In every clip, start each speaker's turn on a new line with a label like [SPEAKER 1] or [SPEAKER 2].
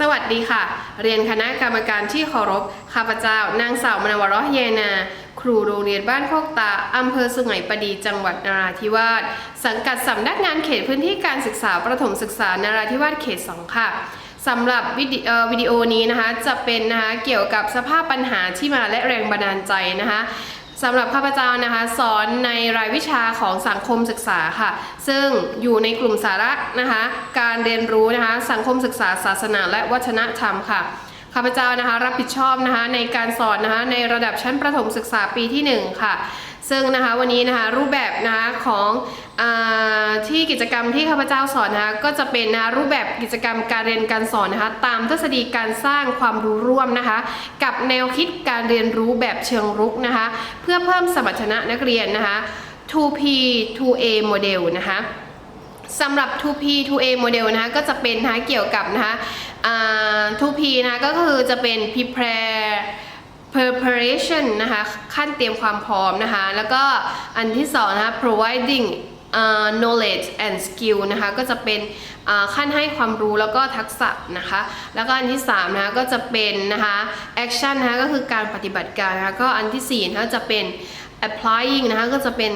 [SPEAKER 1] สวัสดีค่ะ เรียนคณะกรรมการที่เคารพ ข้าพเจ้า นางสาวมนวรเยนา ครูโรงเรียนบ้านโคกตา อำเภอสุไหงปดีจังหวัดนราธิวาส สังกัดสำนักงานเขตพื้นที่การศึกษาประถมศึกษานราธิวาสเขต 2 ค่ะสำหรับวิดีออวิดีโอนี้นะคะจะเป็นนะคะเกี่ยวกับสภาพปัญหาที่มาและแรงบันดาลใจนะคะ สำหรับข้าพเจ้านะคะสอนในรายวิชาของสังคมศึกษาค่ะ ซึ่งอยู่ในกลุ่มสาระนะคะ การเรียนรู้นะคะ สังคมศึกษาศาสนาและวัฒนธรรมค่ะข้าพเจ้านะคะรับผิดชอบนะคะในการสอนนะคะในระดับชั้นประถมศึกษาปีที่ 1 ค่ะ ซึ่งนะคะวันนี้นะคะรูปแบบนะคะของอที่กิจกรรมที่ข้าพเจ้าสอนนะคะก็จะเป็นนะะรูปแบบกิจกรรมการเรียนการสอนนะคะตามทฤษฎีการสร้างความรู้ร่วมนะคะ กับแนวคิดการเรียนรู้แบบเชิงรุกนะคะ เพื่อเพิ่มสมรรถนะนักเรียนนะคะ 2P 2A โมเดลนะคะสำหรับ 2P 2A โมเดลนะคะก็จะเป็นนะคะเกี่ยวกับนะคะ 2P นะะก็คือจะเป็น prepare preparation นะคะ ขั้นเตรียมความพร้อมนะคะ แล้วก็อันที่สองนะคะ providing อ่า knowledge and skill นะคะ ก็จะเป็นขั้นให้ความรู้แล้วก็ทักษะนะคะ แล้วก็อันที่สามนะคะก็จะเป็นนะคะ action นะคะก็คือการปฏิบัติการนะคะ ก็อันที่สี่นะคะจะเป็น applying นะคะ ก็จะเป็น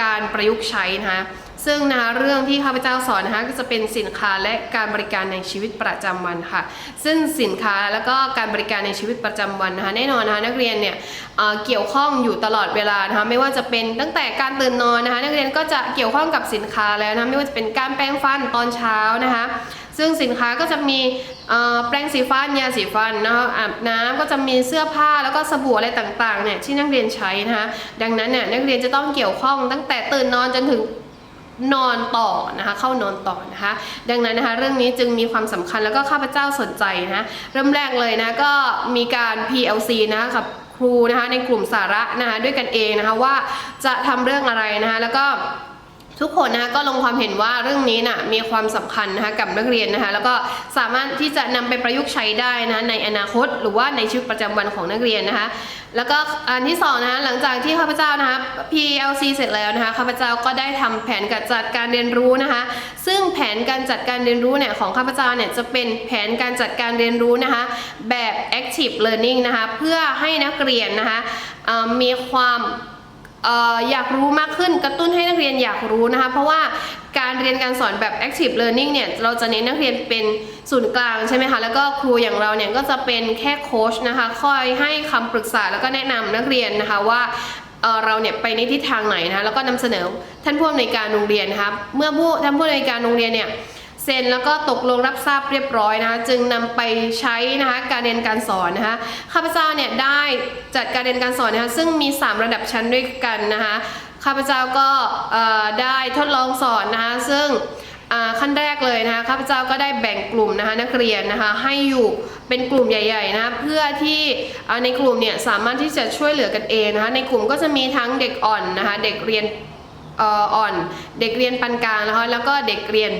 [SPEAKER 1] การประยุกต์ใช้นะคะ ซึ่งนะคะเรื่องที่ข้าพเจ้าสอนนะคะก็จะเป็นสินค้าและการบริการในชีวิตประจำวันค่ะ ซึ่งสินค้าแล้วก็การบริการในชีวิตประจำวันนะคะแน่นอนนะคะนักเรียนเนี่ยเเกี่ยวข้องอยู่ตลอดเวลานะคะไม่ว่าจะเป็นตั้งแต่การตื่นนอนนะคะนักเรียนก็จะเกี่ยวข้องกับสินค้าแล้วนะะไม่ว่าจะเป็นการแปรงฟันตอนเช้านะคะซึ่งสินค้าก็จะมีแปรงสีฟันยาสีฟันนะคะอาบน้ำก็จะมีเสื้อผ้าแล้วก็สบู่อะไรต่างๆเนี่ยที่นักเรียนใช้นะคะดังนั้นเนี่ยนักเรียนจะต้องเกี่ยวข้องตั้งแต่ตื่นนอนจนถึง นอนต่อนะคะ เข้านอนต่อนะคะ ดังนั้นนะคะ เรื่องนี้จึงมีความสำคัญแล้วก็ข้าพเจ้าสนใจนะเริ่มแรกเลยนะก็มีการ PLC นะคะกับครูนะคะในกลุ่มสาระนะคะด้วยกันเองนะคะว่าจะทำเรื่องอะไรนะคะแล้วก็ ทุกคนนะคะก็ลงความเห็นว่าเรื่องนี้นะ่ะมีความสำคัญนะคะกับนักเรียนนะคะแล้วก็สามารถที่จะนำไปประยุกต์ใช้ได้นะะในอนาคตหรือว่าในชีวิตประจำวันของนักเรียนนะคะแล้วก็อันที่สองนะคะหลังจากที่ข้าพเจ้านะคะ PLC เสร็จแล้วนะคะข้าพเจ้าก็ได้ทำแผนการจัดการเรียนรู้นะคะ ซึ่งแผนการจัดการเรียนรู้เนี่ยของข้าพเจ้าเนี่ยจะเป็นแผนการจัดการเรียนรู้นะคะแบบ active learning นะคะเพื่อให้นักเรียนนะคะมีความ อยากรู้มากขึ้นกระตุ้นให้นักเรียนอยากรู้นะคะ เพราะว่าการเรียนการสอนแบบ active learning เนี่ยเราจะเน้นนักเรียนเป็นศูนย์กลางใช่ไหมคะ แล้วก็ครูอย่างเราเนี่ยก็จะเป็นแค่โค้ชนะคะคอยให้คำปรึกษาแล้วก็แนะนำนักเรียนนะคะว่าเเราเนี่ยไปในทิศทางไหนนะคะแล้วก็นำเสนอท่านผู้อำนวยการโรงเรียนนะคะเมื่อผู้ท่านผู้อำนวยการโรงเรียนเนี่ย เซ็นแล้วก็ตกลงรับทราบเรียบร้อยนะคะจึงนำไปใช้นะคะการเรียนการสอนนะคะข้าพเจ้าเนี่ยได้จัดการเรียนการสอนนะคะซึ่งมี 3 ระดับชั้นด้วยกันนะคะข้าพเจ้าก็ได้ทดลองสอนนะคะซึ่งขั้นแรกเลยนะคะข้าพเจ้าก็ได้แบ่งกลุ่มนะคะนักเรียนนะคะให้อยู่เป็นกลุ่มใหญ่ๆนะคะเพื่อที่ในกลุ่มเนี่ยสามารถที่จะช่วยเหลือกันเองนะคะในกลุ่มก็จะมีทั้งเด็กอ่อนนะคะเด็กเรียน อ่อน เด็กเรียนปานกลางนะคะแล้วก็เด็กเรียน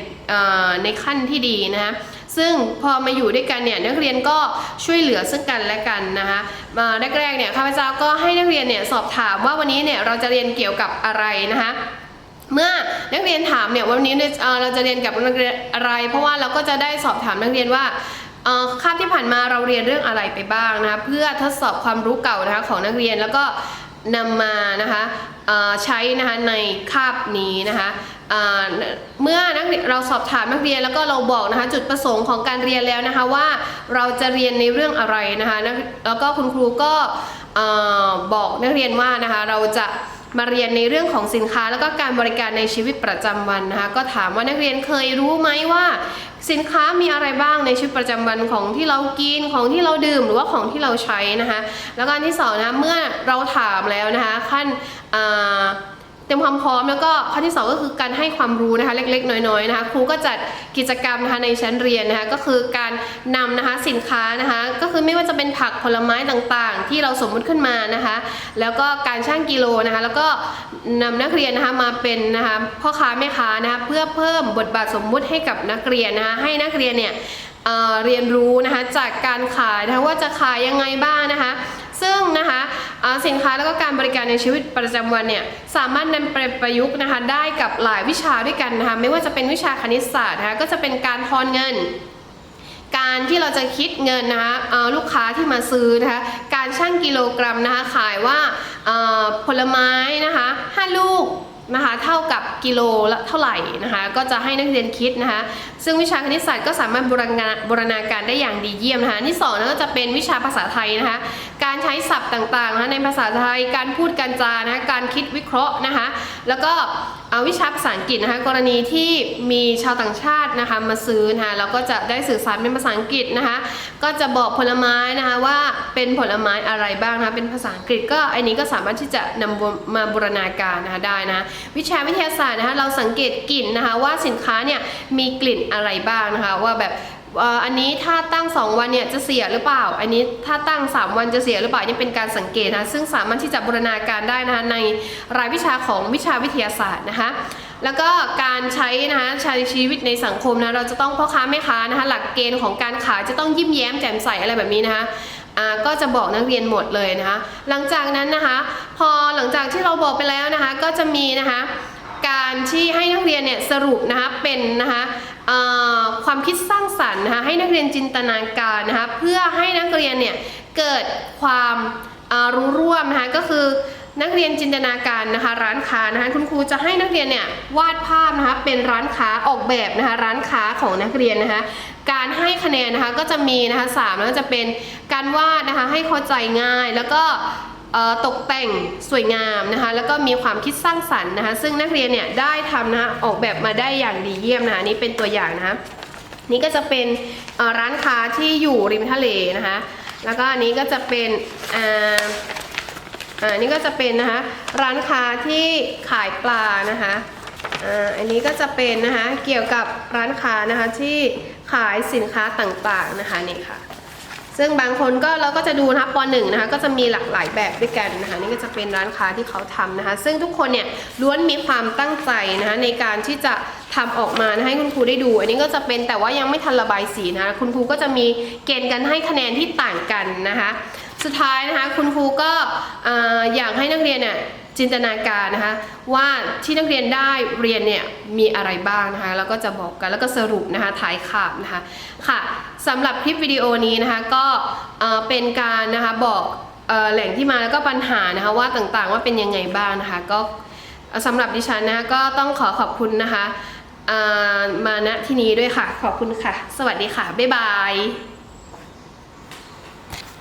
[SPEAKER 1] ในขั้นที่ดีนะคะซึ่งพอมาอยู่ด้วยกันเนี่ยนักเรียนก็ช่วยเหลือซึ่งกันและกันนะคะมาแรกๆเนี่ยข้าพเจ้าก็ให้นักเรียนเนี่ยสอบถามว่าวันนี้เนี่ยเราจะเรียนเกี่ยวกับอะไรนะคะเมื่อนักเรียนถามเนี่ยวันนี้เราจะเรียนกับนักเรียนอะไร เพราะว่าเราก็จะได้สอบถามนักเรียนว่าคาบที่ผ่านมาเราเรียนเรื่องอะไรไปบ้างนะคะเพื่อทดสอบความรู้เก่านะคะของนักเรียนแล้วก็ นำมานะคะใช้นะคะในคาบนี้นะคะเมื่อนักเราสอบถามนักเรียนแล้วก็เราบอกนะคะจุดประสงค์ของการเรียนแล้วนะคะว่าเราจะเรียนในเรื่องอะไรนะคะแล้วก็คุณครูก็บอกนักเรียนว่านะคะเราจะ มาเรียนในเรื่องของสินค้าแล้วก็การบริการในชีวิตประจำวันนะคะก็ถามว่านักเรียนเคยรู้ไหมว่า สินค้ามีอะไรบ้างในชีวิตประจำวันของที่เรากินของที่เราดื่มหรือว่าของที่เราใช้นะคะแล้วก็อันที่สองนะคะเมื่อเราถามแล้วนะคะขั้นอ่า เตรียมความพร้อมแล้วก็ขั้นที่สองก็คือการให้ความรู้นะคะเล็กๆ น้อยๆนะคะครูก็จัดกิจกรรมนะคะในชั้นเรียนนะคะก็คือการนำนะคะสินค้านะคะก็คือไม่ว่าจะเป็นผักผลไม้ต่างๆ ที่เราสมมุติขึ้นมานะคะ แล้วก็การช่างกิโลนะคะแล้วก็นำนักเรียนนะคะมาเป็นนะคะพ่อค้าแม่ค้านะคะเพื่อเพิ่มบทบาทสมมุติให้กับนักเรียนนะคะให้นักเรียนเนี่ยเเรียนรู้นะคะจากการขายนะคะว่าจะขายยังไงบ้างนะคะ ซึ่งนะคะสินค้าแล้วก็การบริการในชีวิตประจำวันเนี่ยสามารถนำไปประยุกต์นะคะได้กับหลายวิชาด้วยกันนะคะไม่ว่าจะเป็นวิชาคณิตศาสตร์นะคะก็จะเป็นการทอนเงิน การที่เราจะคิดเงินนะคะลูกค้าที่มาซื้อนะคะการชั่งกิโลกรัมนะคะขายว่าผลไม้นะคะ5ลูกนะคะเท่ากับกิโลละเท่าไหร่นะคะก็จะให้นักเรียนคิดนะคะซึ่งวิชาคณิตศาสตร์ก็สามารถบูรณาบูรณาการได้อย่างดีเยี่ยมนะคะที่สองนะก็จะเป็นวิชาภาษาไทยนะคะการใช้ศัพท์ต่างๆนะคะในภาษาไทย การพูดการจานะคะการคิดวิเคราะห์นะคะ แล้วก็เอาวิชาภาษาอังกฤษนะคะกรณีที่มีชาวต่างชาตินะคะมาซื้อนะคะเราก็จะได้สื่อสารเป็นภาษาอังกฤษนะคะก็จะบอกผลไม้นะคะว่าเป็นผลไม้อะไรบ้างนะะเป็นภาษาอังกฤษก็อันนี้ก็สามารถที่จะนำมาบูรณาการนะคะได้นะวิชาวิทยาศาสตร์นะคะเราสังเกตกลิ่นนะคะว่าสินค้าเนี่ยมีกลิ่นอะไรบ้างนะคะว่าแบบ อันนี้ถ้าตั้ง 2 วันเนี่ยจะเสียหรือเปล่า อันนี้ถ้าตั้ง 3 วันจะเสียหรือเปล่านี่เป็นการสังเกตนะซึ่งสามารถที่จะบูรณาการได้นะคะในรายวิชาของวิชาวิทยาศาสตร์นะคะแล้วก็การใช้นะคะใช้ชีวิตในสังคมนะเราจะต้องพ่อค้าแม่ค้านะคะหลักเกณฑ์ของการขายจะต้องยิ้มแย้มแจ่มใสอะไรแบบนี้นะคะอ่าก็จะบอกนักเรียนหมดเลยนะคะหลังจากนั้นนะคะพอหลังจากที่เราบอกไปแล้วนะคะก็จะมีนะคะการที่ให้นักเรียนเนี่ยสรุปนะคะเป็นนะคะ ความคิดสร้างสรรค์นะคะให้นักเรียนจินตนาการนะคะเพื่อให้นักเรียนเนี่ยเกิดความรู้ร่วมนะคะก็คือนักเรียนจินตนาการนะคะร้านค้านะคะคุณครูจะให้นักเรียนเนี่ยวาดภาพนะคะเป็นร้านค้าออกแบบนะคะร้านค้าของนักเรียนนะคะการให้คะแนนนะคะก็จะมีนะคะสามแล้วก็จะเป็นการวาดนะคะให้เข้าใจง่ายแล้วก็ ตกแต่งสวยงามนะคะแล้วก็มีความคิดสร้างสรรค์นะคะซึ่งนักเรียนเนี่ยได้ทำนะคะออกแบบมาได้อย่างดีเยี่ยมนะคะนี่เป็นตัวอย่างนะคะนี่ก็จะเป็นร้านค้าที่อยู่ริมทะเลนะคะแล้วก็อันนี้ก็จะเป็นอ่าอ่านี่ก็จะเป็นนะคะร้านค้าที่ขายปลานะคะอ่าอันนี้ก็จะเป็นนะคะเกี่ยวกับร้านค้านะคะที่ขายสินค้าต่างๆนะคะนี่ค่ะ ซึ่งบางคนก็เราก็จะดูนะคะป .1 นะคะก็จะมีหลากหลายแบบด้วยกันนะคะนี่ก็จะเป็นร้านค้าที่เขาทำนะคะ ซึ่งทุกคนเนี่ยล้วนมีความตั้งใจนะคะในการที่จะทำออกมานะให้คุณครูได้ดู อันนี้ก็จะเป็นแต่ว่ายังไม่ทันระบายสีนะคะคุณครูก็จะมีเกณฑ์การให้คะแนนที่ต่างกันนะคะ สุดท้ายนะคะคุณครูก็เอ่ออยากให้นักเรียนเนี่ย จินตนาการนะคะว่าที่นักเรียนได้เรียนเนี่ยมีอะไรบ้างนะคะแล้วก็จะบอกกันแล้วก็สรุปนะคะท้ายขาวนะคะค่ะสำหรับคลิปวิดีโอนี้นะคะก็เป็นการนะคะบอกออแหล่งที่มาแล้วก็ปัญหานะคะว่าต่างๆว่าเป็นยังไงบ้างนะคะก็สำหรับดิฉันนะคะก็ต้องขอขอบคุณนะคะามาณที่นี้ด้วยค่ะ ขอบคุณค่ะ สวัสดีค่ะ บ๊ายบาย